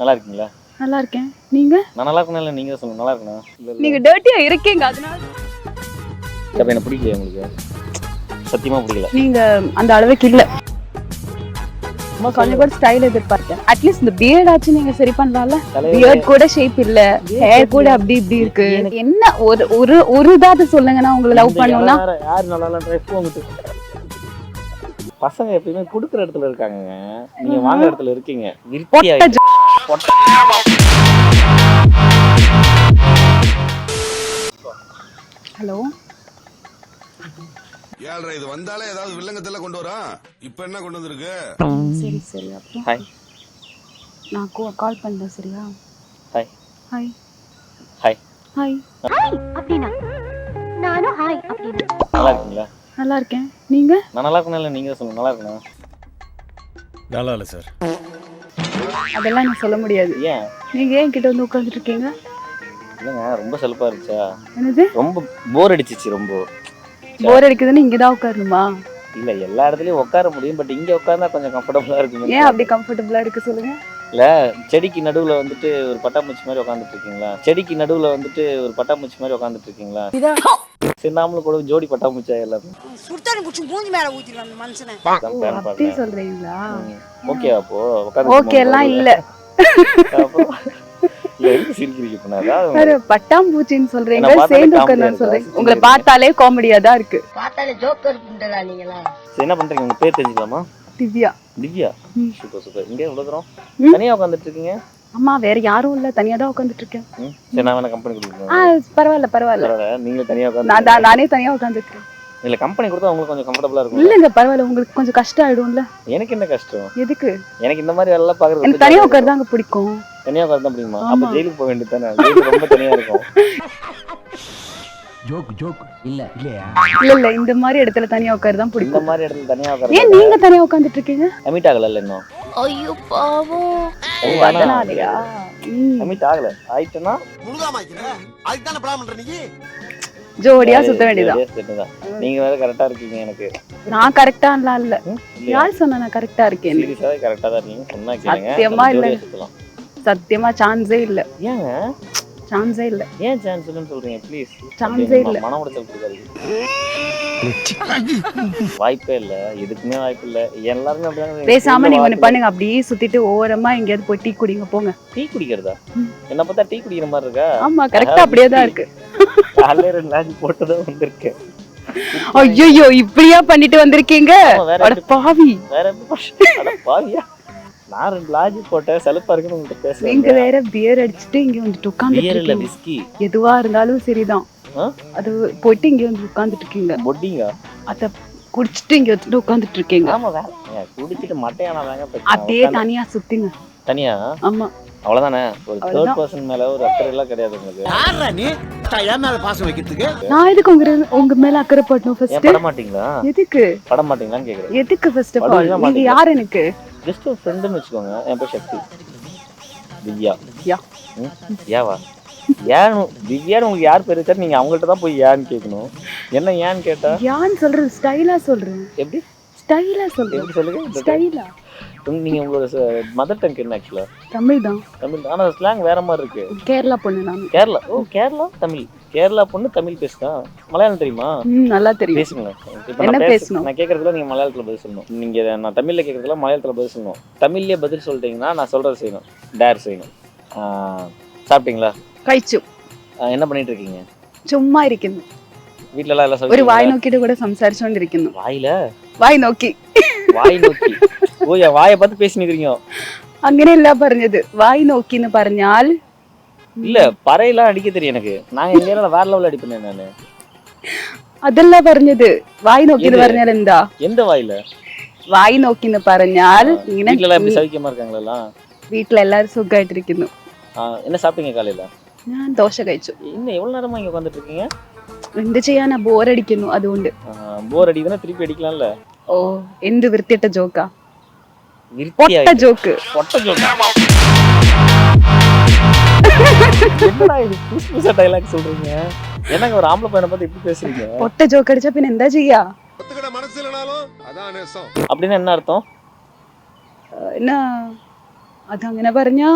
நல்லா இருக்கீங்களா நல்லா இருக்கேன் நீங்க? நான் நல்லா இல்லை நீங்க சொல்லுங்க நல்லா இல்லை நீங்க டர்ட்டியா இருக்கீங்க அதனால அப்போ எனக்கு பிடிக்கல உங்களுக்கு? சத்தியமா பிடிக்கல. நீங்க அந்த அளவுக்கு இல்ல. கொஞ்சம் கூட ஸ்டைல் எதிர்பார்த்தேன். அட்லீஸ்ட் இந்த பியர்ட் ஆச்சு நீங்க சரி பண்ணலாம்ல. பியர்ட் கூட ஷேப் இல்ல. ஹேர் கூட அப்படி இப்படி இருக்கு. என்ன ஒரு ஒரு ஒரு இதாவது சொல்லுங்க நான் உங்களை லவ் பண்ணணும்னா. யாரு நல்லா பசங்க எப்பயுமே குடுக்குற இடத்துல இருக்காங்க நீங்க வாங்குற இடத்துல இருக்கீங்க. ஹலோ ஏழ்ரை இது வந்தாலே ஏதாவது வில்லங்கத்துல கொண்டு வரோம் இப்ப என்ன கொண்டு வந்திருக்கு? சரி சரி அப்புறம் ஹாய் நான் கால் பண்றேன் சரியா? ஹாய் ஹாய் ஹாய் ஹாய் அப்படின்னா நானும் ஹாய் அப்படின்னு நல்லா இருக்கீங்களா? நல்லா இருக்கேன். நீங்க? நான் நல்லா இருக்கணும் இல்லை நீங்க சொல்லுங்க நல்லா இருக்கணும் நல்லா இல்லை சார். அதெல்லாம் நான் சொல்ல முடியாது. ஏன்? நீங்க ஏன் கிட்ட வந்து உட்கார்ந்துட்டு இருக்கீங்க இல்லைங்க ரொம்ப செலுப்பா இருந்துச்சா? என்னது? ரொம்ப போர் அடிச்சிச்சு ரொம்ப. போர் அடிக்குதுன்னு இங்க தான் உட்காரணுமா? இல்ல எல்லா இடத்துலயும் உட்கார முடியும் பட் இங்க உட்கார்ந்தா கொஞ்சம் கம்ஃபர்டபுளா இருக்கும். ஏன் அப்படி கம்ஃபர்டபுளா இருக்கு சொல்லுங்க. இல்ல செடிக்கு நடுவுல வந்துட்டு ஒரு பட்டாம்பூச்சி மாதிரி உட்காந்துட்டு இருக்கீங்களா? செடிக்கு நடுவுல வந்துட்டு ஒரு பட்டாம்பூச்சி மாதிரி உட்காந்துட்டு இருக்கீங்களா? சரி நாமளும் கூட ஜோடி பட்டாம்பூச்சி எல்லாமே மூஞ்சி மேல மனுஷனை. சொல்றீங்களா? ஓகே அப்போ உட்காந்து ஓகே எல்லாம் இல்ல. பட்டாம்பூச்சின்னு சொல்றீங்க. சேர்ந்து உட்கார்ந்து? சொல்றீங்க உங்களை. பார்த்தாலே காமெடியா தான் இருக்கு. பார்த்தாலே ஜோக்கர் புண்டலா நீங்களா? சரி, என்ன பண்றீங்க? உங்க பேர் தெரிஞ்சுக்கலாமா? திவ்யா. திவ்யா. Super super. இங்கே எவ்வளவு தூரம்? ம். தனியா உட்காந்துட்டு இருக்கீங்க அம்மா வேற யாரும் இல்ல. தனியா தான் உட்கார்ந்துட்டு இருக்கேன். சரி நான் வேணா கம்பெனி ஆ கொடுக்குறேன் பரவாயில்ல பரவாயில்ல. பரவாயில்ல நீங்க தனியா உட்காந்து தான் நானே தனியா உட்கார்ந்துட்டு இருக்கேன் இல்ல கம்பெனி கொடுத்தா உங்களுக்கு கொஞ்சம் கம்ஃபர்டபுளா இருக்கும் இல்லங்க பரவாயில்ல. உங்களுக்கு கொஞ்சம் கஷ்டம் ஆயிடும்ல எனக்கு என்ன கஷ்டம்? எதுக்கு? எனக்கு இந்த மாதிரி எல்லாம் பாக்குறது எனக்கு தனியா உட்கார்தாங்க பிடிக்கும். தனியா உட்கார்ந்தா முடியுமா ஆமா. அப்ப ஜெயிலுக்கு போக வேண்டியது தானே? ஜெயிலுக்கு ரொம்ப தனியா இருக்கும். Joke joke. இல்ல. இல்லையா? இல்ல இல்ல இந்த மாதிரி இடத்துல தனியா உட்கார்தான் இந்த பிடிக்கும். மாதிரி இடத்துல தனியா ஏன் உட்கார்ந்து நீங்க தனியா உட்கார்ந்துட்டு இருக்கீங்க கமிட் ஆகல இன்னும். ஐயோ பாவம். அதனாலயா. கமிட் ஆகல. ஆயிட்டுனா முழுகாம அதுக்கு தானே பிளான் பண்ற நீ? ஜோடியா சுத்த வேண்டியதான். நீங்க வேற கரெக்டா இருக்கீங்க எனக்கு. நான் கரெக்டா இல்ல? யார் சொன்னா நான் கரெக்டா இருக்கேன் கரெக்டா தான் இருக்கீங்க. சொன்னா கேளுங்க. சத்தியமா இல்ல. சத்தியமா சான்ஸே இல்ல. ஏங்க? சான்ஸே இல்ல. ஏன் சான்ஸ் இல்லைன்னு சொல்றீங்க ப்ளீஸ் ஏ இல்ல. மன உடைச்சல் கொடுக்காதீங்க. வாய்ப்பே இல்ல எதுக்குமே வாய்ப்பு இல்ல. எல்லாருமே அப்படிதான் பேசாம நீங்க ஒண்ணு பண்ணுங்க அப்படியே சுத்திட்டு ஓரமா எங்கேயாவது போய் டீ குடிங்க போங்க. டீ குடிக்கிறதா. என்ன பார்த்தா டீ குடிக்கிற மாதிரி இருக்கா? ஆமா கரெக்டா அப்படியே தான் இருக்கு. காலையில ரெண்டு லாஞ்ச் போட்டுதான் வந்திருக்கேன் ஐயோ இப்படியா பண்ணிட்டு வந்திருக்கீங்க? பாவி. வேற பாவியா? நான் ரெண்டு லாஞ்ச் போட்டேன் செலுப்பா இருக்குன்னு உங்ககிட்ட நீங்க பேசுறேன் வேற பியர் அடிச்சுட்டு இங்க வந்துட்டு பியர் இல்ல விஸ்கி எதுவா இருந்தாலும் சரிதான்? அது போயிட்டு இங்க வந்து உட்காந்துட்டு இருக்கீங்க. பொட்டிங்க? அத குடிச்சிட்டு இங்க வந்துட்டு உட்காந்துட்டு இருக்கீங்க. ஆமா வேற குடிச்சிட்டு மட்டையானா தாங்க அப்படியே தனியா சுத்திங்க. தனியா? ஆமா. அவ்வளவுதானே? ஒரு தேர்ட். பர்சன் மேல ஒரு அக்கறை எல்லாம் கிடையாது உங்களுக்கு. யாரா நீ? என் மேல பாசம் வைக்கிறதுக்கு? நான் எதுக்கு உங்க உங்க மேல அக்கறை படணும் ஃபர்ஸ்ட் பட மாட்டீங்களா எதுக்கு? பட மாட்டீங்களான்னு கேக்குறேன். எதுக்கு ஃபர்ஸ்ட் ஆஃப் ஆல் நீங்க? யார் எனக்கு? ஜஸ்ட் ஒரு ஃப்ரெண்டுன்னு வச்சுக்கோங்க. என் பேர் சக்தி. திவ்யா. யா. ம்? யாவா ஏன் திவ்யான்னு உங்களுக்கு யார் பேர் வச்சா நீங்க அவங்கள்ட்ட தான் போய் ஏன்னு கேட்கணும். என்ன ஏன்னு கேட்டா? யான்னு சொல்றது ஸ்டைலா சொல்றேன். எப்படி? ஸ்டைலா சொல்றேன். எப்படி சொல்லுங்க? ஸ்டைலா. உங்க- நீங்க உங்களோட மதர் டங் என்ன ஆக்சுவலா தமிழ் தான் தமிழ் ஆனா ஸ்லாங் வேற மாதிரி இருக்கு. கேரளா பொண்ணு நான். கேரளா? ஓ கேரளா? தமிழ். கேரளா பொண்ணு தமிழ் பேசுதா மலையாளம் தெரியுமா ம் நல்லா தெரியும் பேசுங்க இப்ப என்ன நான் பேச பேசணும்? நான் கேட்கறதுல நீங்க மலையாளத்துல பதில் சொல்லணும் நீங்க நான் தமிழ்ல கேட்கறதுல மலையாளத்துல பதில் சொல்லணும் தமிழ்லயே பதில் சொல்லிட்டீங்கன்னா நான் சொல்றது செய்யணும் டேர் செய்யணும் ஆஹ், சாப்பிட்டீங்களா കഴിച്ചു ஆஹ், என்ன பண்ணிட்டு இருக்கீங்க ചുമ്മാ ഇരിക്കുന്നു வீட்ல எல்லாம் எல்லாம் ഒരു சௌக்கியங்களா? വായ് നോക്കിയിട്ട് കൂടെ സംസാരിച്ചുകൊണ്ടിരിക്കുന്നു வாயில വായ് നോക്കി வாய் நோக்கி ஓ என் வாயை பார்த்து பேசினுக்கிறீங்க അങ്ങനെയല്ല പറഞ്ഞത് വായ് നോക്കി എന്ന് പറഞ്ഞാൽ இல்ல பறையெல்லாம் அடிக்க தெரியும் எனக்கு நான் எங்க ஏரியால வேற லெவல் அடிப்பேன் நானு അതല്ല പറഞ്ഞത് വായ് നോക്കി എന്ന് ഇത്? പറഞ്ഞാൽ എന്താ எந்த வாயில വായ് നോക്കി എന്ന് പറഞ്ഞാൽ ഇങ്ങനെ வீட்ல எல்லாம் எப்படி சௌக்கியமா இருக்காங்களா எல்லாம்? വീട്ടിലെല്ലാരും സുഖമായിട്ടിരിക്കുന്നു ஆஹ், என்ன சாப்பிட்டீங்க காலையில ഞാൻ ദോശ കഴിച്ചു இன்னும் எவ்வளவு நேரமா இங்க உட்காந்துட்டு இருக்கீங்க എന്ത് ചെയ്യാനാ ബോറടിക്കുന്നു അതുകൊണ്ട് போர் அடிக்குதுன்னா திருப்பி அடிக்கலாம்ல ഓ എന്ത് വൃത്തിയിട്ട ജോക്കാ விருத்தியா പൊട്ട ജോക്ക് பொட்ட சொல்றேன் என்னடா இது புதுசு புதுசா டைலாக் சொல்றீங்க என்னங்க ஒரு ஆம்பளை பையனை பார்த்து இப்படி பேசுறீங்க പൊട്ട ജോക്ക് അടിച്ചാ പിന്നെ എന്താ ചെയ്യാ ஒத்துக்கிட மனசு இல்லைனாலும் அதான் நேசம் அப்படின்னா என்ன அர்த்தம் എന്നാ അതങ്ങനെ പറഞ്ഞാ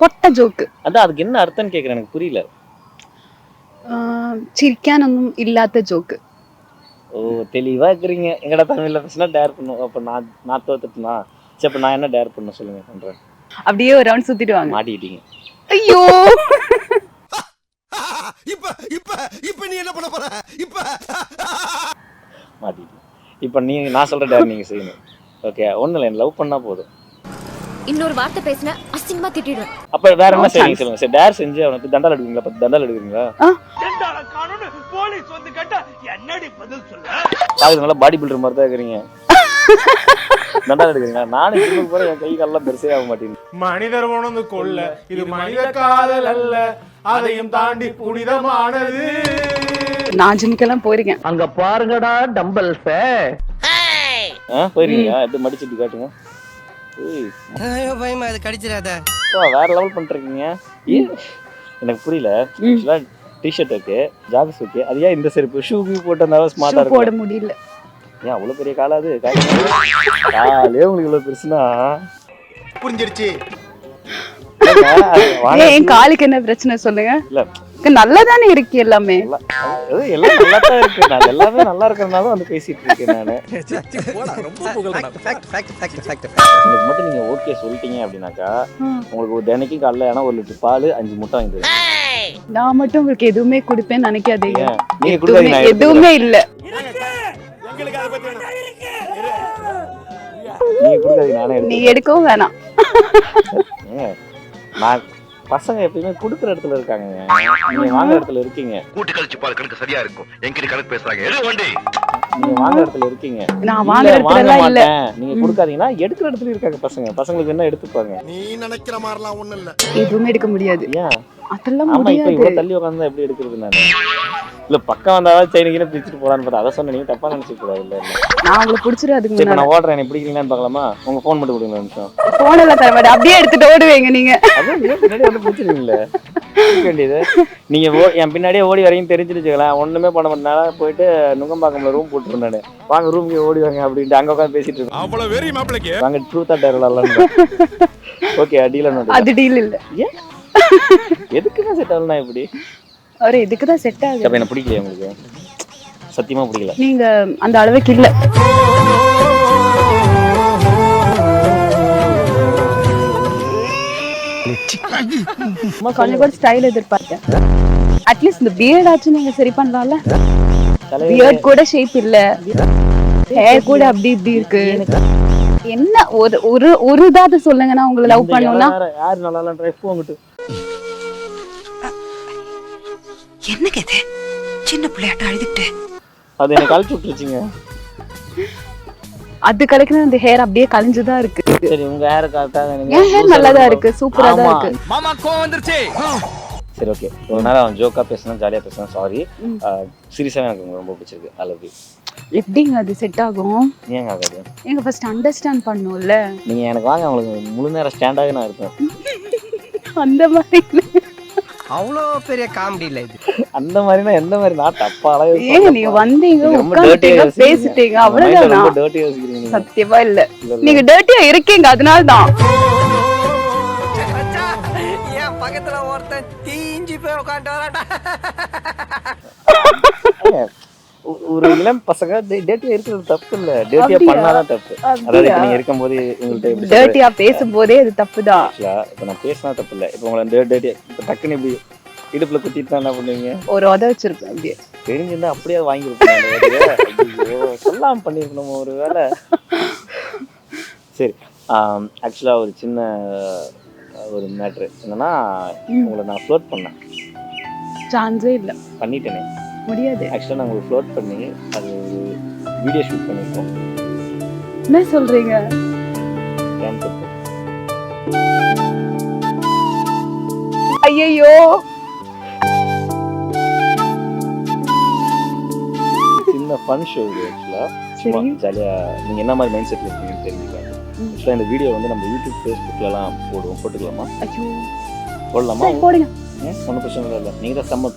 പൊട്ട ജോക്ക് அதான் அதுக்கு என்ன அர்த்தம்னு கேக்குறேன் எனக்கு புரியல ചിരിക്കാനൊന്നും ഇല്ലാത്ത ജോക്ക് ஓ தெளிவா இருக்கிறீங்க எங்கடா தமிழ்ல பேசினா டேர் பண்ணும் அப்ப நான் நான் தோத்துட்டுனா சரி அப்ப நான் என்ன டேர் பண்ண சொல்லுங்க பண்றேன் அப்படியே ஒரு ரவுண்ட் சுத்திட்டு வாங்க மாட்டிக்கிட்டீங்க ஐயோ. இப்ப இப்ப இப்ப நீ என்ன பண்ண போற? இப்ப. மாட்டிக்கிட்டீங்க இப்போ நீ நான் சொல்ற டேர் நீங்க செய்யணும். ஓகே ஒன்றும் இல்லை லவ் பண்ணா போதும். இன்னொரு வார்த்தை பேசின அசிங்கமா திட்டிடுவேன். அப்ப வேற என்ன chance. சொல்லுங்க. சரி டேர் செஞ்சு அவனுக்கு தண்டால் எடுக்குறீங்களா பத்து தண்டால் எடுக்குறீங்களா பாக்குறது நல்லா பாடி பில்டர் மாதிரி தான் இருக்கிறீங்க. தண்டால் எடுக்குறீங்களா நானும் ஜிம்முக்கு போறேன். என் கை காலெல்லாம் பெருசே ஆக மாட்டேங்குது. மனிதர் உணர்ந்து கொள்ள இது மனித காதல் அல்ல. அதையும் தாண்டி புனிதமானது. நான் ஜிம்க்கெல்லாம் போயிருக்கேன். அங்க பாருங்கடா டம்பல்ஸ. போயிருக்கீங்களா? எப்படி மடிச்சிட்டு காட்டுங்க. பயமா அது கடிச்சிடாத. வேற லெவல் ஏ, எனக்கு புரியல. டிஷர்ட் ஓகே ஜாக்ஸ் ஓகே அது ஏன் இந்த செருப்பு? ஷூ போட்டு இருந்தாலும் ஸ்மார்ட்டா போட முடியல. ஏன் அவ்வளவு பெரிய காலாது காலே? உங்களுக்கு இவ்வளவு பெருசுனா? புரிஞ்சிருச்சு ஏங்க, அது வாங்க. ஏன் என் காலுக்கு என்ன பிரச்சனை சொல்லுங்க? இல்ல. நல்லா தானே இருக்கு எல்லாமே. எல்லாம் அது நல்லா தான் இருக்கு. நான் எல்லாமே நல்லா இருக்கிறதுனால வந்து பேசிட்டு இருக்கேன் நானு. மட்டும் நீங்க ஓகே சொல்லிட்டீங்க அப்படின்னாக்கா. உங்களுக்கு ஒரு தினைக்கும் காலைல ஏன்னா ஒரு லிட்டர் பால் அஞ்சு முட்டை வாங்கி நான் மட்டும் உங்களுக்கு எதுவுமே கொடுப்பேன்னு நினைக்காதீங்க? நீங்க எதுவுமே கொடுக்காதீங்க நானே நீ எடுக்கவும் வேணாம். நான் பசங்க எப்பயுமே கொடுக்குற இடத்துல இருக்காங்க. நீங்க வாங்குற இடத்துல இருக்கீங்க. கூட்டி கழிச்சு பாரு கணக்கு சரியா இருக்கும். எங்கிட்ட கணக்கு பேசுறாங்க. எது வண்டி. நீங்க வாங்குற இடத்துல இருக்கீங்க. நான் இடத்துல வாங்க எல்லாம் இல்ல. மாட்டேன். நீங்க கொடுக்காதீங்கன்னா எடுக்கிற இடத்துல இருக்காங்க பசங்க. பசங்களுக்கு என்ன எடுத்துப்பாங்க. நீ நினைக்கிற மாதிரிலாம் ஒண்ணும் இல்ல. எதுவுமே எடுக்க முடியாது. ஏன்? அதெல்லாம் ஆமா இப்ப இவ்வளவு தள்ளி உட்காந்து எப்படி எடுக்கிறது நானு? இல்ல பக்கம் வந்தாலும் சைனிக்கு பிரிச்சுட்டு போறான்னு பார்த்தா அதை சொன்ன நீங்க தப்பா நினைச்சுக்க கூடாது இல்ல இல்ல. நான் உங்களை புடிச்சிடும் அதுக்கு முன்னாடி நான் ஓடுறேன் எனக்கு பிடிக்கலன்னு பார்க்கலாமா? உங்க ஃபோன் மட்டும் கொடுங்க நிமிஷம். போன் எல்லாம் தர மாட்டேன். அப்படியே எடுத்துட்டு ஓடுவீங்க நீங்க. அதான் ஏன் பின்னாடி வந்து பிடிச்சிருக்கீங்களே வேண்டியது. நீங்க என் பின்னாடியே ஓடி வரீங்கன்னு தெரிஞ்சுட்டு வச்சுக்கலாம் ஒண்ணுமே பண்ண மாட்டேனால போயிட்டு நுங்கம்பாக்கம்ல ரூம் போட்டுருந்தானு வாங்க ரூமுக்கு ஓடி வாங்க அப்படின்ட்டு அங்க உட்காந்து பேசிட்டு இருக்கோம் அவ்வளவு வெறி மாப்பிளைக்கு. வாங்க ட்ரூத்தா டேரலாம் ஓகே அடியில நோட்டு அது டீல் இல்ல. ஏன்? எதுக்குங்க செட் ஆகலாம் இப்படி? அவரு இதுக்குதான் செட் ஆகுது. அப்ப என்ன பிடிக்கலையா உங்களுக்கு? சத்தியமா பிடிக்கல. நீங்க அந்த அளவுக்கு இல்ல. கொஞ்சம் கூட ஸ்டைல் எதிர்பார்த்தேன். அட்லீஸ்ட் இந்த பியர்ட் ஆச்சு நீங்க சரி பண்ணலாம்ல. பியர்ட் கூட ஷேப் இல்ல. ஹேர் கூட அப்படி இப்படி இருக்கு. என்ன ஒரு ஒரு ஒரு இதாவது சொல்லுங்க நான் உங்களை லவ் பண்ணுன்னா யாரு நல்லா இல்லைன்ற எப்போ என்னங்க இது சின்ன பிள்ளையாட்ட அழுதுட்டு. அது எனக்கு கழிச்சு விட்டுருச்சுங்க. அது கிடைக்கிற அந்த ஹேர் அப்படியே கழிஞ்சுதான் இருக்கு. சரி உங்க ஹேர் கரெக்டாக என் ஹேர் நல்லாதான் இருக்கு சூப்பரா தான். இருக்கு. மாமா கோவம் வந்துருச்சு. சரி ஓகே ஒரு நேரம் அவன் ஜோக்கா பேசணும் ஜாலியா பேசணும் சாரி. சீரியஸாவே எனக்கு ரொம்ப பிடிச்சிருக்கு. ஐ லவ் யூ எப்படிங்க அது செட் ஆகும்? ஏங்க ஆகாது எங்க ஃபர்ஸ்ட் அண்டர்ஸ்டாண்ட் பண்ணும்ல. நீங்க எனக்கு வாங்க உங்களுக்கு முழு நேரம் ஸ்டாண்டாகவே நான் இருப்பேன். அந்த மாதிரி. அவ்வளோ பெரிய காமெடி இல்ல இது. அந்த மாதிரினா எந்த மாதிரி? நான் தப்பால ஏங்க நீங்க வந்தீங்க உட்காந்துட்டீங்க பேசிட்டீங்க. அவ்வளவுதான். சத்தியமா இல்ல. நீங்க டர்ட்டியா இருக்கீங்க அதனால தான் என் பக்கத்துல ஒருத்தன் தீஞ்சு போய் உட்காந்து வராட்டா ஒரு இளம் பசங்க டேட்டியா இருக்கிறது தப்பு இல்ல டேட்டியா? பண்ணாதான் தப்பு. அதாவது? இப்ப நீங்க இருக்கும்போது உங்கள்ட்ட? டர்ட்டியா பேசும்போதே அது தப்புதான். Actually, இப்ப நான் பேசினா தப்பு இல்ல இப்ப உங்களை டேட் டேட்டியா இப்ப டக்குன்னு இப்படி இடுப்புல குத்திட்டு தான் என்ன பண்ணுவீங்க? ஒரு உத வச்சிருப்பேன் அப்படியே. தெரிஞ்சிருந்தா அப்படியே வாங்கியிருப்பேன் சொல்லாம பண்ணிருக்கணும் ஒரு வேலை. சரி ஆக்சுவலாக ஒரு சின்ன ஒரு மேட்ரு என்னன்னா. உங்களை நான் ஃப்ளோட் பண்ணேன். சான்ஸே இல்ல. பண்ணிட்டேனே. முடியாது. ஆக்சுவலாக நான் உங்களுக்கு ஃப்ளோட் பண்ணி அது ஒரு வீடியோ ஷூட் பண்ணியிருக்கோம் என்ன கேன்சர் ஐயோ சின்ன ஃபன் ஷோ இது ஆக்சுவலாக சும்மா. ஜாலியாக நீங்கள் என்ன மாதிரி மைண்ட் செட்டில் இருக்கீங்கன்னு தெரிஞ்சுக்கலாம். ஆக்சுவலாக இந்த வீடியோ வந்து நம்ம யூடியூப் ஃபேஸ்புக்லலாம் போடுவோம். போட்டுக்கலாமா? ஐயோ. போடலாமா? போடுங்க. ஒன்றும் பிரச்சனை இல்லை. நீங்கள் தான் செம்ம